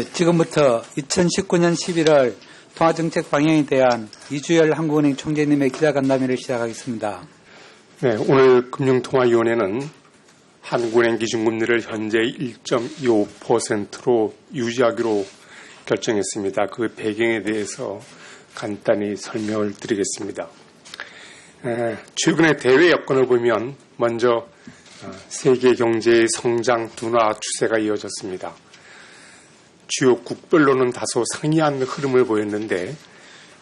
네, 지금부터 2019년 11월 통화정책 방향에 대한 이주열 한국은행 총재님의 기자간담회를 시작하겠습니다. 네, 오늘 금융통화위원회는 한국은행 기준금리를 현재 1.25%로 유지하기로 결정했습니다. 그 배경에 대해서 간단히 설명을 드리겠습니다. 에, 최근의 대외 여건을 보면 먼저 어, 세계 경제의 성장 둔화 추세가 이어졌습니다. 주요 국별로는 다소 상이한 흐름을 보였는데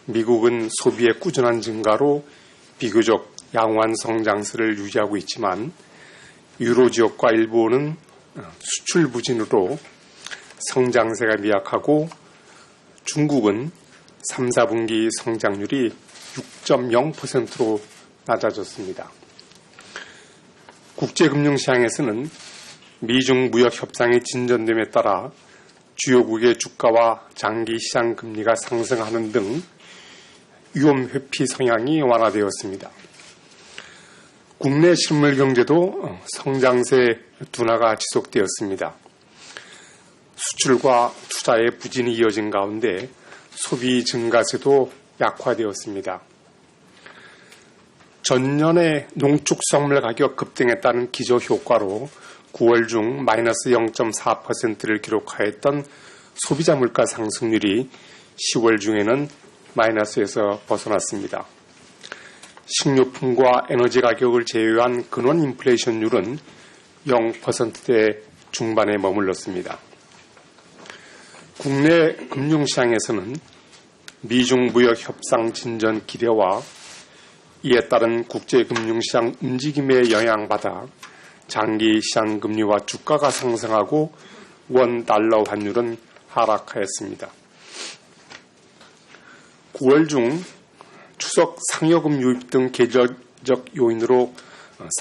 미국은 소비의 꾸준한 증가로 비교적 양호한 성장세를 유지하고 있지만 유로 지역과 일본은 수출 부진으로 성장세가 미약하고 중국은 3, 4분기 성장률이 6.0%로 낮아졌습니다. 국제금융시장에서는 미중 무역 협상의 진전됨에 따라 주요국의 주가와 장기 시장 금리가 상승하는 등 위험 회피 성향이 완화되었습니다. 국내 실물 경제도 성장세 둔화가 지속되었습니다. 수출과 투자의 부진이 이어진 가운데 소비 증가세도 약화되었습니다. 전년의 농축성물 가격 따른 기저 효과로 9월 중 마이너스 0.4%를 기록하였던 소비자 물가 상승률이 10월 중에는 마이너스에서 벗어났습니다. 식료품과 에너지 가격을 제외한 근원 인플레이션율은 0%대 중반에 머물렀습니다. 국내 금융시장에서는 미중 무역 협상 진전 기대와 이에 따른 국제 금융시장 움직임에 영향받아 장기 시장 금리와 주가가 상승하고 원 달러 환율은 하락하였습니다. 9월 중 추석 상여금 유입 등 계절적 요인으로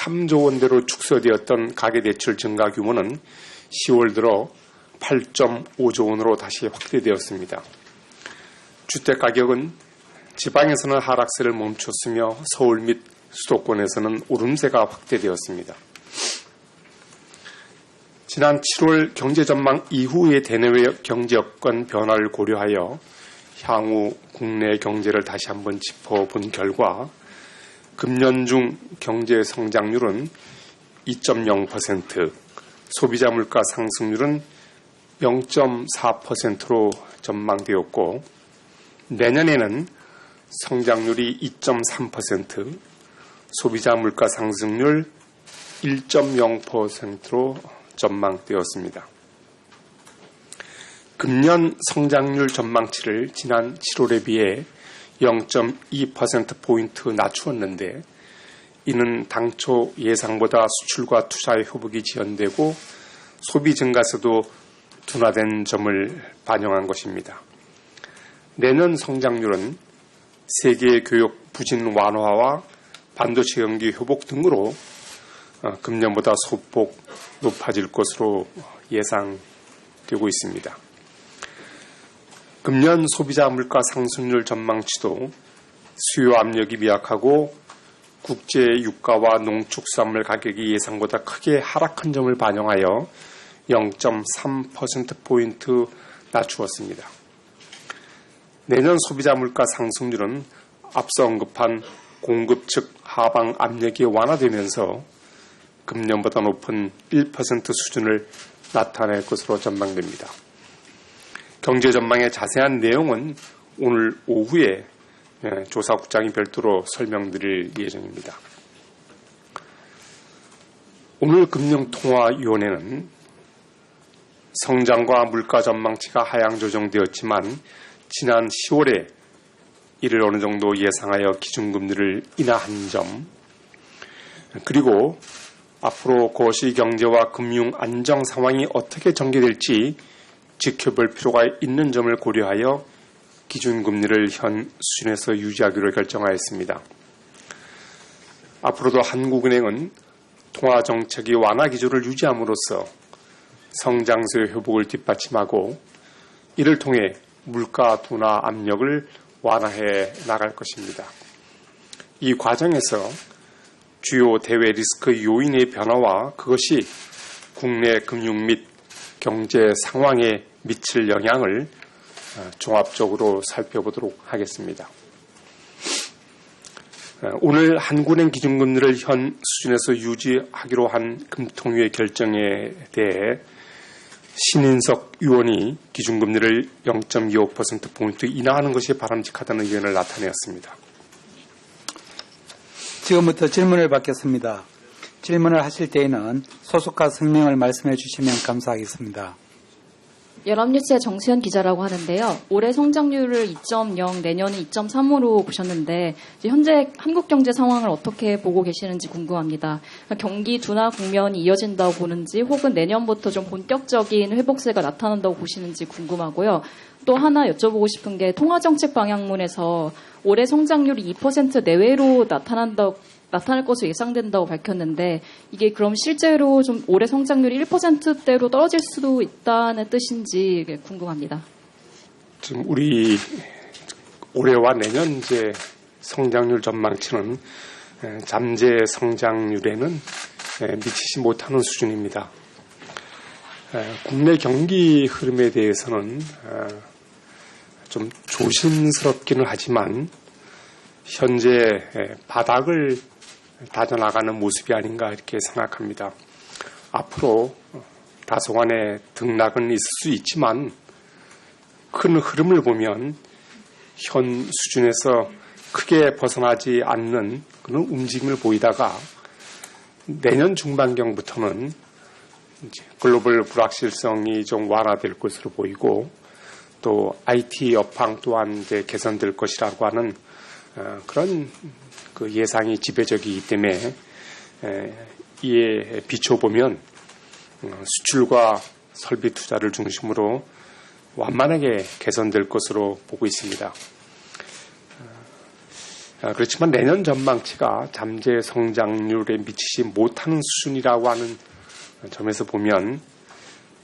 3조 원대로 축소되었던 가계대출 증가 규모는 10월 들어 8.5조 원으로 다시 확대되었습니다. 주택 가격은 지방에서는 하락세를 멈췄으며 서울 및 수도권에서는 오름세가 확대되었습니다. 지난 7월 경제 전망 이후의 대내외 경제 여건 변화를 고려하여 향후 국내 경제를 다시 한번 짚어본 결과 금년 중 경제 성장률은 2.0%, 소비자 물가 상승률은 0.4%로 전망되었고 내년에는 성장률이 2.3%, 소비자 물가 상승률 1.0%로 전망되었습니다. 금년 성장률 전망치를 지난 7월에 비해 0.2%포인트 낮추었는데 이는 당초 예상보다 수출과 투자의 회복이 지연되고 소비 증가세도 둔화된 점을 반영한 것입니다. 내년 성장률은 세계 교육 부진 완화와 반도체 경기 회복 등으로 금년보다 소폭 높아질 것으로 예상되고 있습니다. 금년 소비자 물가 상승률 전망치도 수요 압력이 미약하고 국제 유가와 농축산물 가격이 예상보다 크게 하락한 점을 반영하여 0.3%포인트 낮추었습니다. 내년 소비자 물가 상승률은 앞서 언급한 공급 측 하방 압력이 완화되면서 금년보다 높은 1% 수준을 나타낼 것으로 전망됩니다. 경제 전망의 자세한 내용은 오늘 오후에 조사국장이 별도로 설명드릴 예정입니다. 오늘 금융통화위원회는 성장과 물가 전망치가 하향 조정되었지만 지난 10월에 이를 어느 정도 예상하여 기준금리를 인하한 점, 그리고 앞으로 거시 경제와 금융 안정 상황이 어떻게 전개될지 지켜볼 필요가 있는 점을 고려하여 기준금리를 현 수준에서 유지하기로 결정하였습니다. 앞으로도 한국은행은 통화정책이 완화 기조를 유지함으로써 성장세 회복을 뒷받침하고 이를 통해 물가 둔화 압력을 완화해 나갈 것입니다. 이 과정에서 주요 대외 리스크 요인의 변화와 그것이 국내 금융 및 경제 상황에 미칠 영향을 어, 종합적으로 살펴보도록 하겠습니다. 어, 오늘 한국은행 기준금리를 현 수준에서 유지하기로 한 금통위의 결정에 대해 신인석 의원이 기준금리를 0.25%포인트 인하하는 것이 바람직하다는 의견을 나타내었습니다. 지금부터 질문을 받겠습니다. 질문을 하실 때에는 소속과 성명을 말씀해 주시면 감사하겠습니다. 연합뉴스의 정수현 기자라고 하는데요. 올해 성장률을 2.0, 내년은 2.3으로 보셨는데 현재 한국 경제 상황을 어떻게 보고 계시는지 궁금합니다. 경기 둔화 국면이 이어진다고 보는지 혹은 내년부터 좀 본격적인 회복세가 나타난다고 보시는지 궁금하고요. 또 하나 여쭤보고 싶은 게 통화정책 방향문에서 올해 성장률이 2% 내외로 나타난다 나타날 것으로 예상된다고 밝혔는데 이게 그럼 실제로 좀 올해 성장률이 1%대로 떨어질 수도 있다는 뜻인지 궁금합니다. 지금 우리 올해와 내년 이제 성장률 전망치는 에, 잠재 성장률에는 에, 미치지 못하는 수준입니다. 에, 국내 경기 흐름에 대해서는 어, 좀 조심스럽기는 하지만 현재 에, 바닥을 다져나가는 모습이 아닌가 이렇게 생각합니다. 앞으로 다소간의 등락은 있을 수 있지만 큰 흐름을 보면 현 수준에서 크게 벗어나지 않는 그런 움직임을 보이다가 내년 중반경부터는 글로벌 불확실성이 좀 완화될 것으로 보이고 또 IT 여팡 또한 이제 개선될 것이라고 하는 어, 그런 그 예상이 지배적이기 때문에 에, 이에 비춰보면 어, 수출과 설비 투자를 중심으로 완만하게 개선될 것으로 보고 있습니다. 어, 그렇지만 내년 전망치가 잠재 성장률에 미치지 못하는 수준이라고 하는 점에서 보면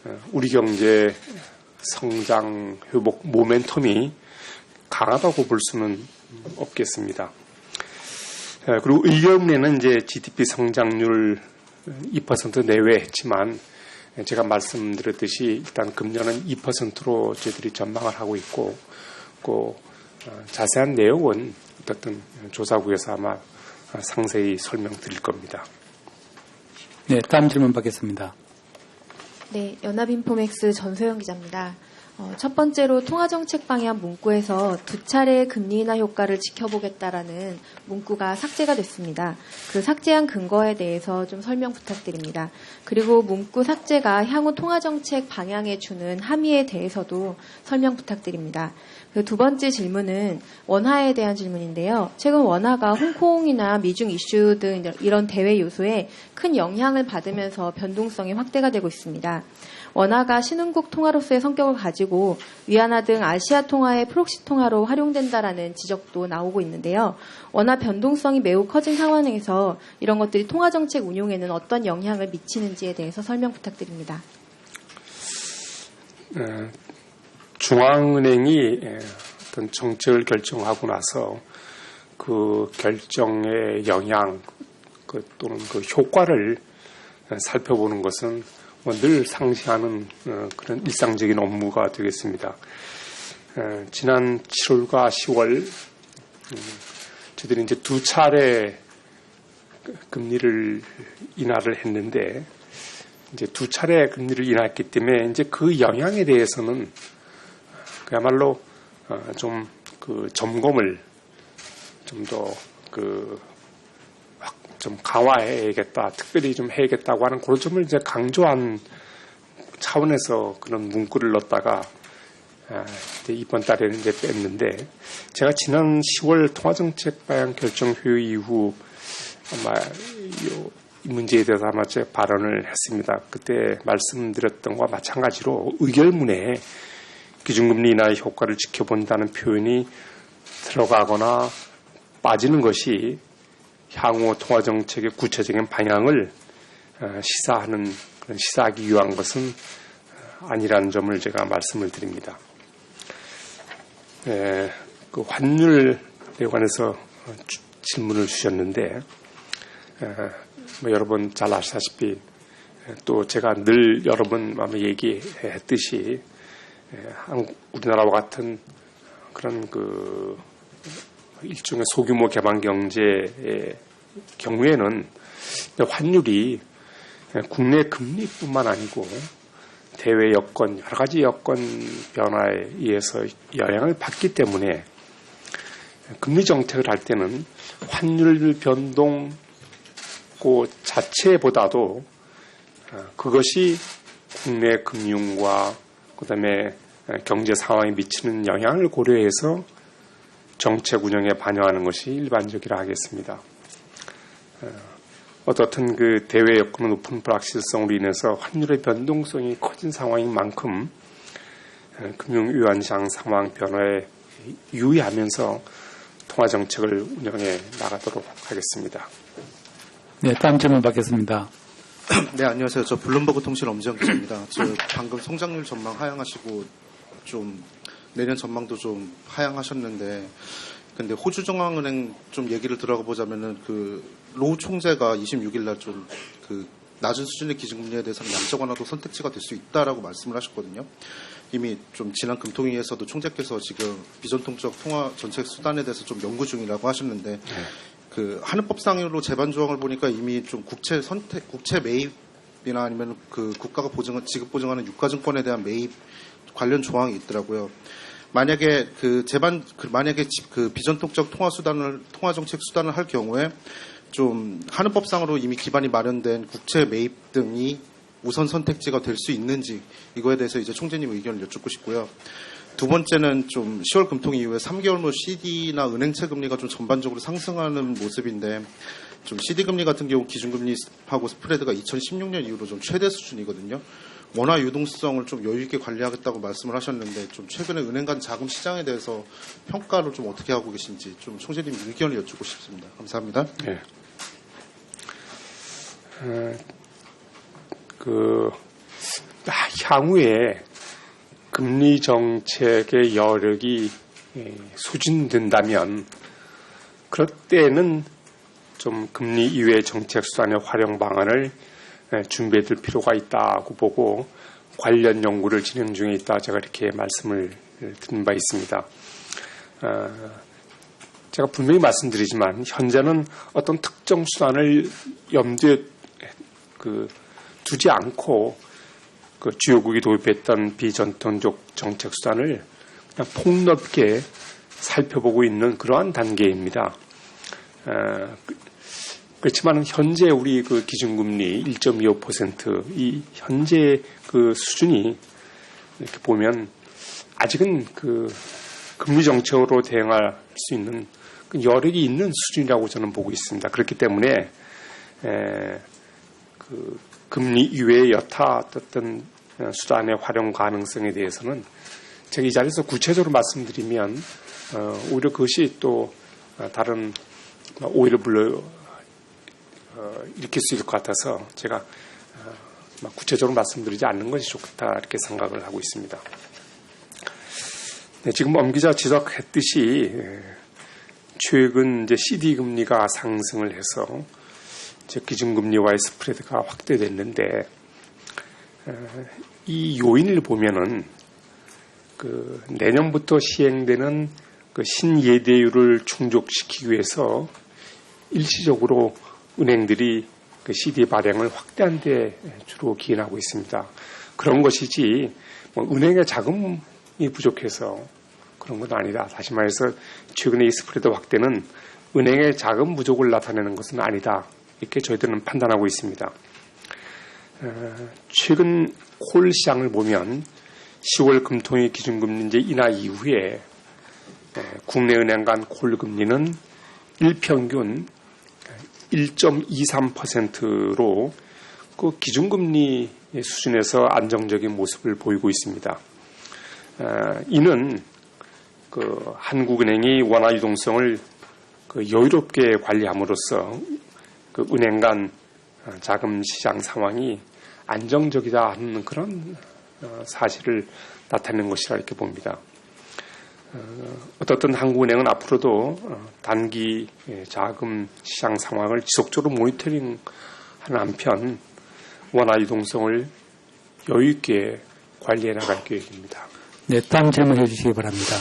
어, 우리 경제 성장 회복 모멘텀이 강하다고 볼 수는 없겠습니다. 어, 그리고 의경내는 이제 GDP 성장률 2% 내외 했지만 제가 말씀드렸듯이 일단 금년은 2%로 저희들이 전망을 하고 있고 그 어, 자세한 내용은 어떻든 조사국에서 아마 상세히 설명드릴 겁니다. 네, 다음 질문 받겠습니다. 네, 연합인포맥스 전소영 기자입니다. 어, 첫 번째로 통화정책 방향 문구에서 두 차례 금리 인하 효과를 지켜보겠다라는 문구가 삭제가 됐습니다. 그 삭제한 근거에 대해서 좀 설명 부탁드립니다. 그리고 문구 삭제가 향후 통화정책 방향에 주는 함의에 대해서도 설명 부탁드립니다. 그두 번째 질문은 원화에 대한 질문인데요. 최근 원화가 홍콩이나 미중 이슈 등 이런 대외 요소에 큰 영향을 받으면서 변동성이 확대가 되고 있습니다. 원화가 신흥국 통화로서의 성격을 가지고 위안화 등 아시아 통화의 프록시 통화로 활용된다라는 지적도 나오고 있는데요. 원화 변동성이 매우 커진 상황에서 이런 것들이 통화 정책 운용에는 어떤 영향을 미치는지에 대해서 설명 부탁드립니다. 에, 중앙은행이 에, 어떤 정책을 결정하고 나서 그 결정의 영향 그 또는 그 효과를 살펴보는 것은 뭐 늘 상시하는 어, 그런 일상적인 업무가 되겠습니다. 에, 지난 7월과 10월 음, 저희들이 이제 두 차례 금리를 인하를 했는데 이제 두 차례 금리를 인하했기 때문에 이제 그 영향에 대해서는 그야말로 어, 좀그 점검을 좀더그 좀 강화해야겠다, 특별히 좀 해야겠다고 하는 그런 점을 이제 강조한 차원에서 그런 문구를 넣었다가 아, 이번 달에는 이제 뺐는데 제가 지난 10월 통화정책 방향 결정 회의 이후 아마 요, 이 문제에 대해서 아마 제 발언을 했습니다. 그때 말씀드렸던 것과 마찬가지로 의결문에 기준금리 인하의 효과를 지켜본다는 표현이 들어가거나 빠지는 것이 향후 통화 정책의 구체적인 방향을 어, 시사하는 그런 시사하기 위한 것은 아니라는 점을 제가 말씀을 드립니다. 에, 그 환율에 관해서 주- 질문을 주셨는데 에, 뭐 여러분 잘 아시다시피 에, 또 제가 늘 여러 번 얘기했듯이 예, 우리나라와 같은 그런 그 일종의 소규모 개방 경제의 경우에는 환율이 국내 금리뿐만 아니고 대외 여건 여러 가지 여건 변화에 의해서 영향을 받기 때문에 금리 정책을 할 때는 환율 변동 그 자체보다도 어, 그것이 국내 금융과 그다음에 경제 상황에 미치는 영향을 고려해서 정책 운영에 반영하는 것이 일반적이라 하겠습니다. 어, 어떻든 그 대외 여건의 높은 불확실성으로 인해서 환율의 변동성이 커진 상황인 만큼 어, 금융위원장 상황 변화에 유의하면서 통화 정책을 운영해 나가도록 하겠습니다. 네, 다음 질문 받겠습니다. 네, 안녕하세요. 저 블룸버그 통신 엄지영 기자입니다. 저 방금 성장률 전망 하향하시고 좀 내년 전망도 좀 하향하셨는데 근데 호주 중앙은행 좀 얘기를 들어가 보자면은 그 로우 총재가 26일 날좀그 낮은 수준의 기준금리에 대해서는 양적 완화도 선택지가 될 수 있다라고 말씀을 하셨거든요. 이미 좀 지난 금통위에서도 총재께서 지금 비전통적 통화 정책 수단에 대해서 좀 연구 중이라고 하셨는데 그 하는법상으로 제반 조항을 보니까 이미 좀 국채 선택, 국채 매입이나 아니면 그 국가가 보증 지급 보증하는 유가증권에 대한 매입 관련 조항이 있더라고요. 만약에 그 제반 그 만약에 지- 그 비전통적 통화 수단을 통화 정책 수단을 할 경우에 좀 하는법상으로 이미 기반이 마련된 국채 매입 등이 우선 선택지가 될 수 있는지 이거에 대해서 이제 총재님 의견을 여쭙고 싶고요. 두 번째는 좀 10월 금통 이후에 3개월 후 CD나 은행채 금리가 좀 전반적으로 상승하는 모습인데 좀 CD 금리 같은 경우 기준금리하고 스프레드가 2016년 이후로 좀 최대 수준이거든요. 원화 유동성을 좀 여유 있게 관리하겠다고 말씀을 하셨는데 좀 최근에 은행 간 자금 시장에 대해서 평가를 좀 어떻게 하고 계신지 좀 총재님 의견을 여쭙고 싶습니다. 감사합니다. 예. 어, 그 아, 향후에 금리 정책의 여력이 예, 소진된다면 그럴 때는 좀 금리 이외의 정책 수단의 활용 방안을 예, 준비해둘 필요가 있다고 보고 관련 연구를 진행 중에 있다 제가 이렇게 말씀을 드린 바 있습니다. 어, 제가 분명히 말씀드리지만 현재는 어떤 특정 수단을 염두에 그 두지 않고 그 주요국이 도입했던 비전통적 정책 수단을 그냥 폭넓게 살펴보고 있는 그러한 단계입니다. 그렇지만 현재 우리 그 기준금리 1.25%이 현재 그 수준이 이렇게 보면 아직은 그 금리 정책으로 대응할 수 있는 그 여력이 있는 수준이라고 저는 보고 있습니다. 그렇기 때문에 에, 그 금리 이외의 여타 어떤 수단의 활용 가능성에 대해서는 제가 이 자리에서 구체적으로 말씀드리면 어, 오히려 그것이 또 어, 다른 오해를 불러 어, 일으킬 수 있을 것 같아서 제가 어, 막 구체적으로 말씀드리지 않는 것이 좋겠다 이렇게 생각을 하고 있습니다. 네, 지금 엄 기자 지적했듯이 예, 최근 이제 CD 금리가 상승을 해서 이제 기준금리와의 스프레드가 확대됐는데 에, 이 요인을 보면은 그 내년부터 시행되는 그 신예대율을 충족시키기 위해서 일시적으로 은행들이 그 CD 발행을 확대한 데 주로 기인하고 있습니다. 그런 것이지 뭐 은행의 자금이 부족해서 그런 건 아니다. 다시 말해서 최근의 이 스프레드 확대는 은행의 자금 부족을 나타내는 것은 아니다. 이렇게 저희들은 판단하고 있습니다. 어, 최근 콜 시장을 보면 10월 금통위 기준금리 이제 인하 이후에 에, 국내 은행 간 콜 금리는 일평균 1.23%로 그 기준금리 수준에서 안정적인 모습을 보이고 있습니다. 어, 이는 그 한국은행이 원화 유동성을 그 여유롭게 관리함으로써 그 은행 간 어, 자금 시장 상황이 안정적이다 하는 그런 어, 사실을 나타내는 것이라 이렇게 봅니다. 어, 어떻든 한국은행은 앞으로도 어, 단기 예, 자금 시장 상황을 지속적으로 모니터링하는 한편 원화 유동성을 여유 있게 관리해 나갈 계획입니다. 네, 다음 질문해 주시기 바랍니다.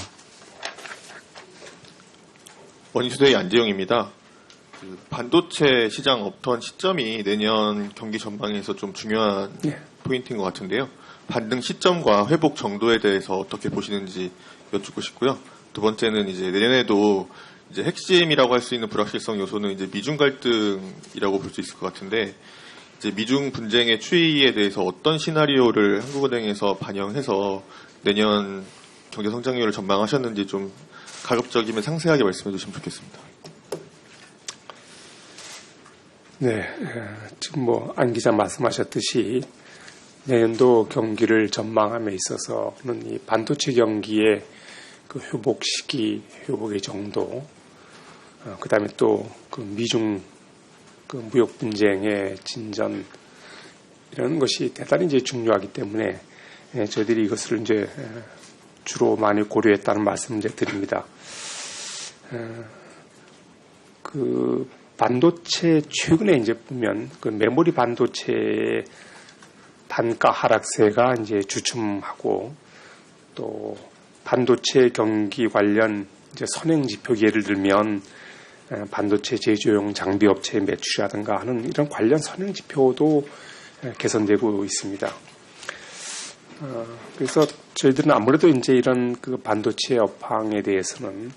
원투데이 안재영입니다. 그 반도체 시장 업턴 시점이 내년 경기 전망에서 좀 중요한 예. 포인트인 것 같은데요. 반등 시점과 회복 정도에 대해서 어떻게 보시는지 여쭙고 싶고요. 두 번째는 이제 내년에도 이제 핵심이라고 할 수 있는 불확실성 요소는 이제 미중 갈등이라고 볼 수 있을 것 같은데 이제 미중 분쟁의 추이에 대해서 어떤 시나리오를 한국은행에서 반영해서 내년 경제 성장률을 전망하셨는지 좀 가급적이면 상세하게 말씀해 주시면 좋겠습니다. 네, 에, 지금 뭐 안 기자 말씀하셨듯이 내년도 경기를 전망함에 있어서는 이 반도체 경기의 그 회복 시기, 회복의 정도, 어, 그다음에 또 그 미중 그 무역 분쟁의 진전 이런 것이 대단히 이제 중요하기 때문에 예, 저희들이 이것을 이제 에, 주로 많이 고려했다는 말씀을 이제 드립니다. 에, 그 반도체 최근에 이제 보면 그 메모리 반도체의 단가 하락세가 이제 주춤하고 또 반도체 경기 관련 이제 선행 지표 예를 들면 에, 반도체 제조용 장비 업체 매출이라든가 하는 이런 관련 선행 지표도 에, 개선되고 있습니다. 어, 그래서 저희들은 아무래도 이제 이런 그 반도체 업황에 대해서는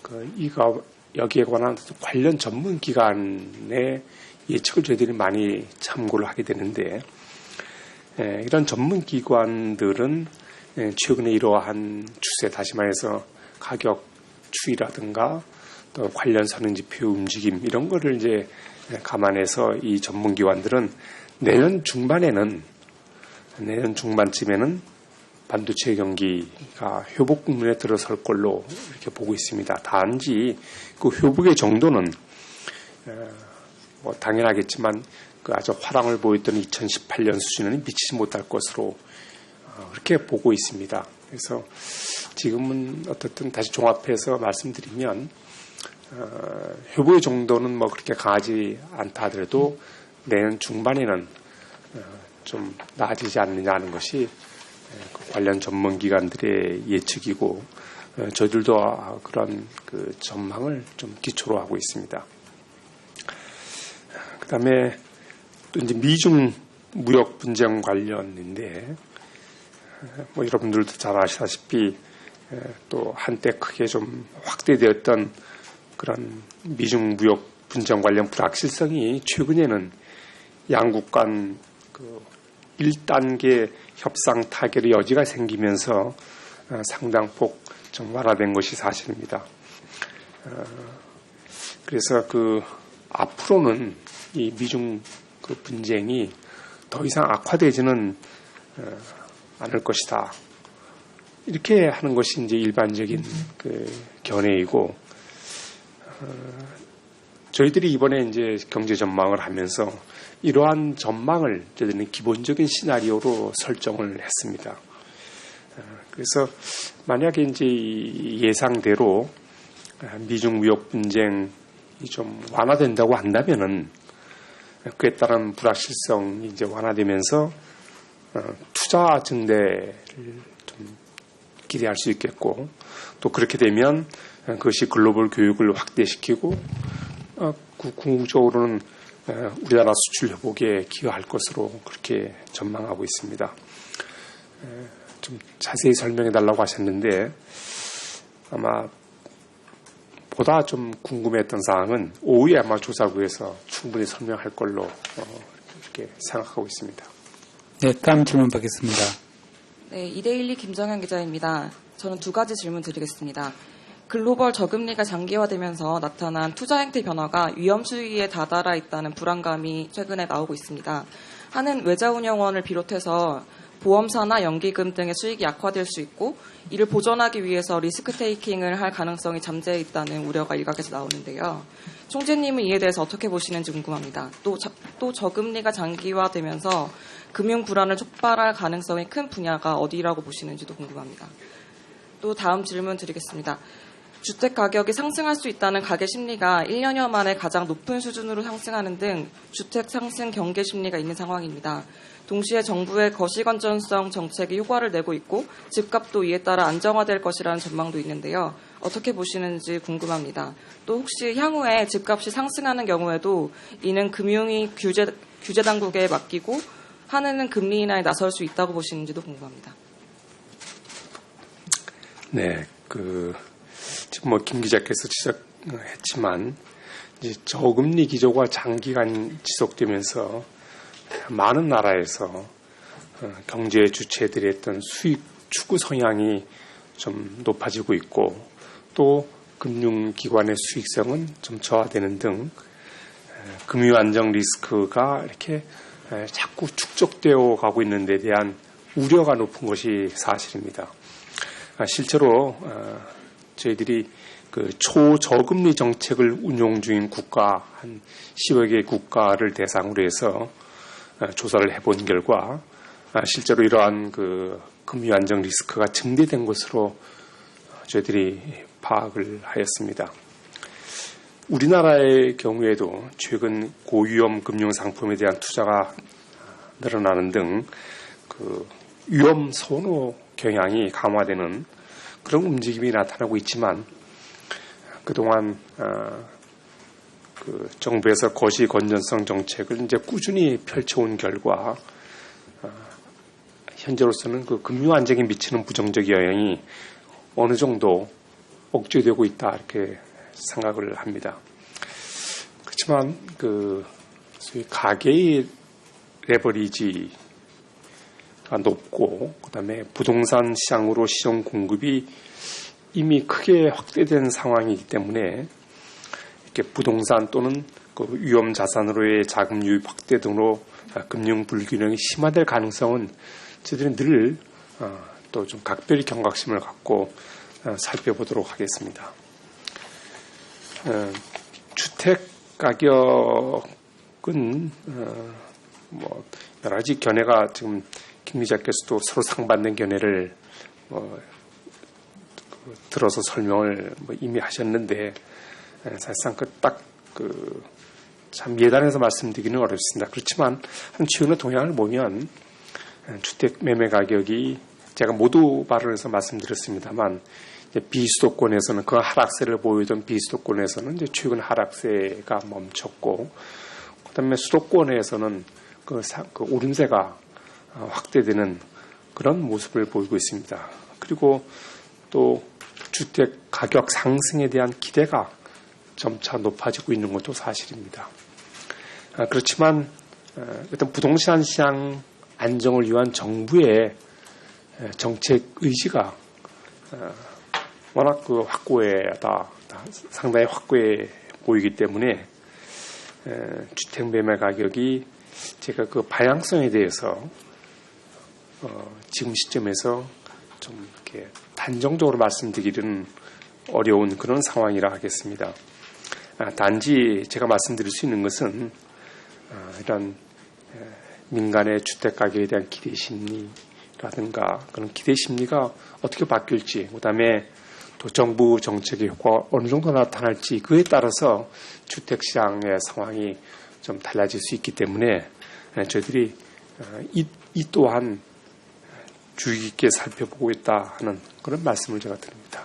그 이가 여기에 관한 관련 전문 기관의 예측을 저희들이 많이 참고를 하게 되는데 에, 이런 전문 기관들은 에, 최근에 이러한 추세 다시 말해서 가격 추이라든가 또 관련 선행지표 움직임 이런 거를 이제 감안해서 이 전문 기관들은 내년 중반에는 내년 중반쯤에는 반도체 경기가 회복 국면에 들어설 걸로 이렇게 보고 있습니다. 단지 그 회복의 정도는 어, 뭐 당연하겠지만 그 아주 화랑을 보였던 2018년 수준은 미치지 못할 것으로 어, 그렇게 보고 있습니다. 그래서 지금은 어떻든 다시 종합해서 말씀드리면 어, 회복의 정도는 뭐 그렇게 강하지 않다 하더라도 내년 중반에는 어, 좀 나아지지 않느냐 하는 것이 그 관련 전문 기관들의 예측이고 어, 저희들도 아, 그런 그 전망을 좀 기초로 하고 있습니다. 그 다음에 또 이제 미중 무역 분쟁 관련인데 어, 뭐 여러분들도 잘 아시다시피 에, 또 한때 크게 좀 확대되었던 그런 미중 무역 분쟁 관련 불확실성이 최근에는 양국 간 그 1단계 협상 타결의 여지가 생기면서 어, 상당폭 좀 완화된 것이 사실입니다. 어, 그래서 그 앞으로는 이 미중 그 분쟁이 더 이상 악화되지는 어, 않을 것이다. 이렇게 하는 것이 이제 일반적인 그 견해이고 저희들이 이번에 이제 경제 전망을 하면서 이러한 전망을 저희들은 기본적인 시나리오로 설정을 했습니다. 어, 그래서 만약에 이제 이 예상대로 어, 미중 무역 분쟁이 좀 완화된다고 한다면은 그에 따른 불확실성이 이제 완화되면서 어, 투자 증대를 좀 기대할 수 있겠고 또 그렇게 되면 그것이 글로벌 교육을 확대시키고 구- 궁극적으로는 에, 우리나라 수출 회복에 기여할 것으로 그렇게 전망하고 있습니다. 에, 좀 자세히 설명해 달라고 하셨는데 아마 보다 좀 궁금했던 사항은 오후에 아마 조사부에서 충분히 설명할 걸로 어, 이렇게 생각하고 있습니다. 네, 다음 질문 받겠습니다. 네, 이데일리 김정현 기자입니다. 저는 두 가지 질문 드리겠습니다. 글로벌 저금리가 장기화되면서 나타난 투자 행태 변화가 위험 수위에 다다라 있다는 불안감이 최근에 나오고 있습니다. 하는 외자운영원을 비롯해서 보험사나 연기금 등의 수익이 약화될 수 있고 이를 보전하기 위해서 리스크 테이킹을 할 가능성이 잠재해 있다는 우려가 일각에서 나오는데요. 총재님은 이에 대해서 어떻게 보시는지 궁금합니다. 또, 저, 또 저금리가 장기화되면서 금융 불안을 촉발할 가능성이 큰 분야가 어디라고 보시는지도 궁금합니다. 또 다음 질문 드리겠습니다. 주택 가격이 상승할 수 있다는 가계 심리가 1년여 만에 가장 높은 수준으로 상승하는 등 주택 상승 경계 심리가 있는 상황입니다. 동시에 정부의 거시건전성 정책이 효과를 내고 있고 집값도 이에 따라 안정화될 것이라는 전망도 있는데요. 어떻게 보시는지 궁금합니다. 또 혹시 향후에 집값이 상승하는 경우에도 이는 금융위 규제, 규제 당국에 맡기고 하는 금리 인하에 나설 수 있다고 보시는지도 궁금합니다. 네, 그 뭐김 기자께서 지적했지만 이제 저금리 기조가 장기간 지속되면서 많은 나라에서 어, 경제 주체들이 했던 수익 추구 성향이 좀 높아지고 있고 또 금융기관의 수익성은 좀 저하되는 등 에, 금융 안정 리스크가 이렇게 에, 자꾸 축적되어 가고 있는 데 대한 우려가 높은 것이 사실입니다. 아, 실제로 어, 저희들이 그 초저금리 정책을 운용 중인 국가 한 10여 개 국가를 대상으로 해서 어, 조사를 해본 결과 아, 실제로 이러한 그 금융 안정 리스크가 증대된 것으로 저희들이 파악을 하였습니다. 우리나라의 경우에도 최근 고위험 금융 상품에 대한 투자가 늘어나는 등 그 위험 선호 경향이 강화되는 그런 움직임이 나타나고 있지만 그동안 어, 그 정부에서 거시 건전성 정책을 이제 꾸준히 펼쳐온 결과 어, 현재로서는 그 금융 안정에 미치는 부정적 영향이 어느 정도 억제되고 있다 이렇게 생각을 합니다. 그렇지만 그 소위 가계의 레버리지가 높고 그다음에 부동산 시장으로 시정 공급이 이미 크게 확대된 상황이기 때문에 이렇게 부동산 또는 그 위험 자산으로의 자금 유입 확대 등으로 금융 불균형이 심화될 가능성은 저희들은 늘 또 좀 각별히 경각심을 갖고 어, 살펴보도록 하겠습니다. 어, 주택 가격은 어, 뭐 여러 가지 견해가 지금 김 기자께서도 서로 상반된 견해를 뭐그 들어서 설명을 뭐 이미 하셨는데 에, 사실상 그딱그 참 예단해서 말씀드리기는 어렵습니다. 그렇지만 한 최근의 동향을 보면 주택 매매 가격이 제가 모두 발언해서 말씀드렸습니다만 비수도권에서는 그 하락세를 보이던 비수도권에서는 이제 최근 하락세가 멈췄고 그다음에 수도권에서는 그, 사, 그 오름세가 어, 확대되는 그런 모습을 보이고 있습니다. 그리고 또 주택 가격 상승에 대한 기대가 점차 높아지고 있는 것도 사실입니다. 아, 그렇지만 어, 일단 부동산 시장 안정을 위한 정부의 정책 의지가 어, 워낙 그 확고하다, 상당히 확고해 보이기 때문에 주택 매매 가격이 제가 그 방향성에 대해서 어, 지금 시점에서 좀 이렇게 단정적으로 말씀드리기는 어려운 그런 상황이라 하겠습니다. 아, 단지 제가 말씀드릴 수 있는 것은 아, 이런 민간의 주택 가격에 대한 기대 심리라든가 그런 기대 심리가 어떻게 바뀔지, 그다음에 또 정부 정책의 효과가 어느 정도 나타날지 그에 따라서 주택 시장의 상황이 좀 달라질 수 있기 때문에 저희들이 어, 이, 이 또한 주의 깊게 살펴보고 있다 하는 그런 말씀을 제가 드립니다.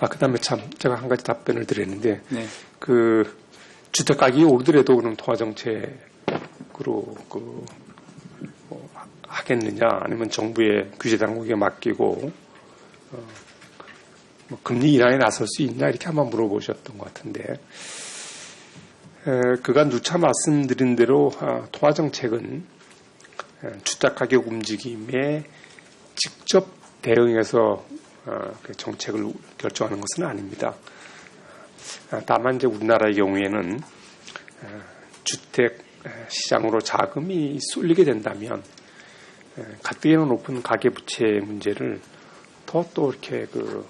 아, 그 다음에 참 제가 한 가지 답변을 드렸는데 네. 그 주택 가격이 오르더라도 그럼 통화정책으로 그 뭐 하겠느냐 아니면 정부의 규제 당국에 맡기고 어, 뭐 금리 인하에 나설 수 있냐 이렇게 한번 물어보셨던 것 같은데 에, 그간 누차 말씀드린 대로 아, 통화정책은 주택 가격 움직임에 직접 대응해서 어, 그 정책을 결정하는 것은 아닙니다. 아, 다만 이제 우리나라의 경우에는 주택 시장으로 자금이 쏠리게 된다면 가뜩이나 높은 가계부채 문제를 더 또 이렇게 그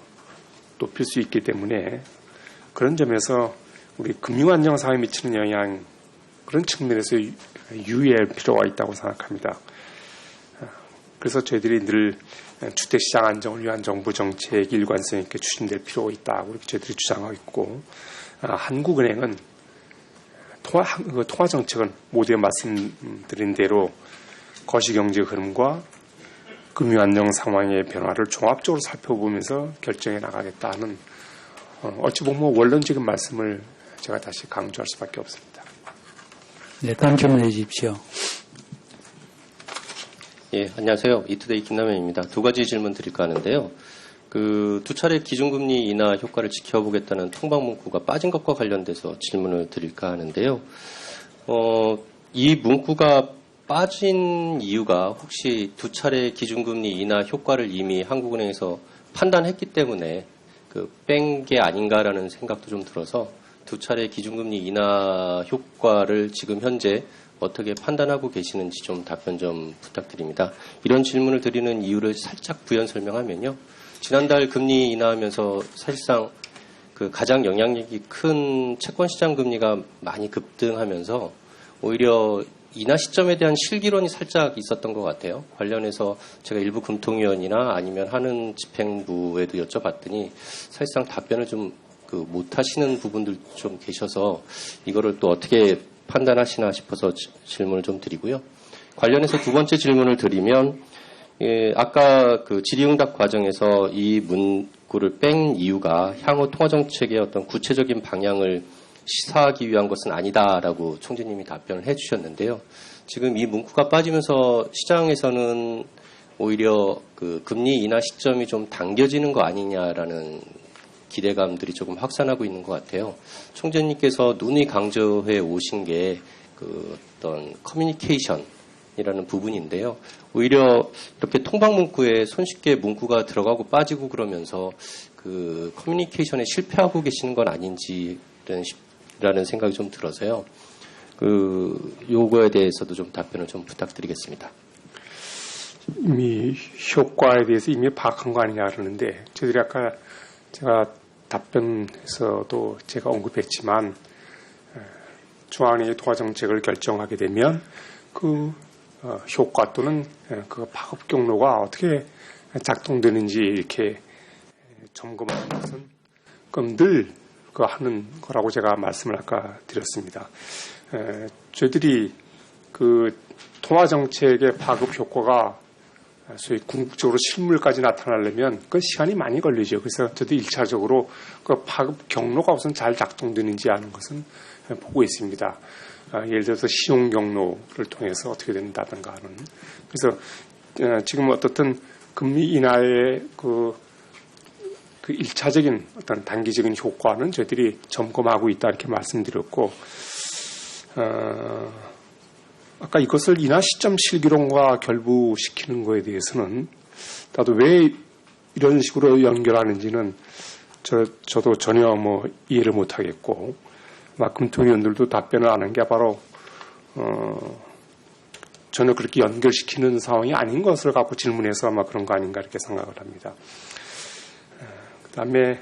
높일 수 있기 때문에 그런 점에서 우리 금융안정 사회에 미치는 영향 그런 측면에서 유의할 필요가 있다고 생각합니다. 그래서 저희들이 늘 주택시장 안정을 위한 정부 정책 일관성 있게 추진될 필요가 있다고 이렇게 저희들이 주장하고 있고 아, 한국은행은 통화, 그 통화 정책은 모두에 말씀드린 대로 거시경제 흐름과 금융 안정 상황의 변화를 종합적으로 살펴보면서 결정해 나가겠다는 어, 어찌 보면 원론적인 말씀을 제가 다시 강조할 수밖에 없습니다. 네, 다음 질문 해 주십시오. 예, 안녕하세요. 이투데이 김남현입니다. 두 가지 질문 드릴까 하는데요. 그 두 차례 기준금리 인하 효과를 지켜보겠다는 통방 문구가 빠진 것과 관련돼서 질문을 드릴까 하는데요. 어, 이 문구가 빠진 이유가 혹시 두 차례 기준금리 인하 효과를 이미 한국은행에서 판단했기 때문에 그 뺀 게 아닌가라는 생각도 좀 들어서 두 차례 기준금리 인하 효과를 지금 현재 어떻게 판단하고 계시는지 좀 답변 좀 부탁드립니다. 이런 질문을 드리는 이유를 살짝 부연 설명하면요. 지난달 금리 인하하면서 사실상 그 가장 영향력이 큰 채권 시장 금리가 많이 급등하면서 오히려 인하 시점에 대한 실기론이 살짝 있었던 것 같아요. 관련해서 제가 일부 금통위원이나 아니면 하는 집행부에도 여쭤봤더니 사실상 답변을 좀 그 못하시는 부분들 좀 계셔서 이거를 또 어떻게 판단하시나 싶어서 지- 질문을 좀 드리고요. 관련해서 두 번째 질문을 드리면 예, 아까 그 질의응답 과정에서 이 문구를 뺀 이유가 향후 통화정책의 어떤 구체적인 방향을 시사하기 위한 것은 아니다라고 총재님이 답변을 해주셨는데요. 지금 이 문구가 빠지면서 시장에서는 오히려 그 금리 인하 시점이 좀 당겨지는 거 아니냐라는 기대감들이 조금 확산하고 있는 것 같아요. 총재님께서 눈이 강조해 오신 게 그 어떤 커뮤니케이션 이라는 부분인데요. 오히려 이렇게 통방 문구에 손쉽게 문구가 들어가고 빠지고 그러면서 그 커뮤니케이션에 실패하고 계시는 건 아닌지라는 생각이 좀 들어서요. 그 요거에 대해서도 좀 답변을 좀 부탁드리겠습니다. 이미 효과에 대해서 이미 파악한 거 아니냐 그러는데 저희들이 아까 제가 답변에서도 제가 언급했지만 에, 중앙은행이 통화 정책을 결정하게 되면 그 어, 효과 또는 에, 그 파급 경로가 어떻게 작동되는지 이렇게 점검하는 것은 그럼 늘 그 하는 거라고 제가 말씀을 아까 드렸습니다. 에, 저희들이 그 통화 정책의 파급 효과가 소위 궁극적으로 실물까지 나타나려면 그 시간이 많이 걸리죠. 그래서 저도 일차적으로 그 파급 경로가 우선 잘 작동되는지 아는 것은 보고 있습니다. 아, 예를 들어서 시용 경로를 통해서 어떻게 된다든가 하는. 그래서 어, 지금 어떻든 금리 인하의 그, 그 일차적인 어떤 단기적인 효과는 저희들이 점검하고 있다 이렇게 말씀드렸고, 어, 아까 이것을 인하 시점 실기론과 결부시키는 거에 대해서는 나도 왜 이런 식으로 연결하는지는 저, 저도 전혀 뭐 이해를 못 하겠고, 막 금통위원들도 답변을 안 한 게 바로, 어, 전혀 그렇게 연결시키는 상황이 아닌 것을 갖고 질문해서 아마 그런 거 아닌가 이렇게 생각을 합니다. 그 다음에,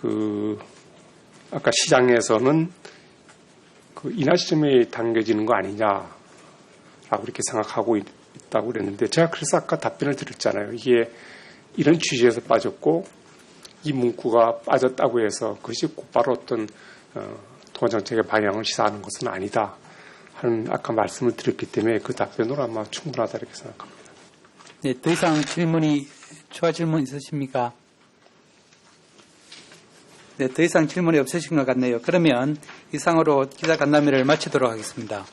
그, 아까 시장에서는 그 인하 시점이 당겨지는 거 아니냐라고 이렇게 생각하고 있, 다고 그랬는데 제가 그래서 아까 답변을 드렸잖아요. 이게 이런 취지에서 빠졌고 이 문구가 빠졌다고 해서 그것이 곧바로 어떤 어, 통화정책의 방향을 시사하는 것은 아니다 하는 아까 말씀을 드렸기 때문에 그 답변으로 아마 충분하다 이렇게 생각합니다. 네, 더 이상 질문이 추가 질문 있으십니까? 네, 더 이상 질문이 없으신 것 같네요. 그러면 이상으로 기자 간담회를 마치도록 하겠습니다.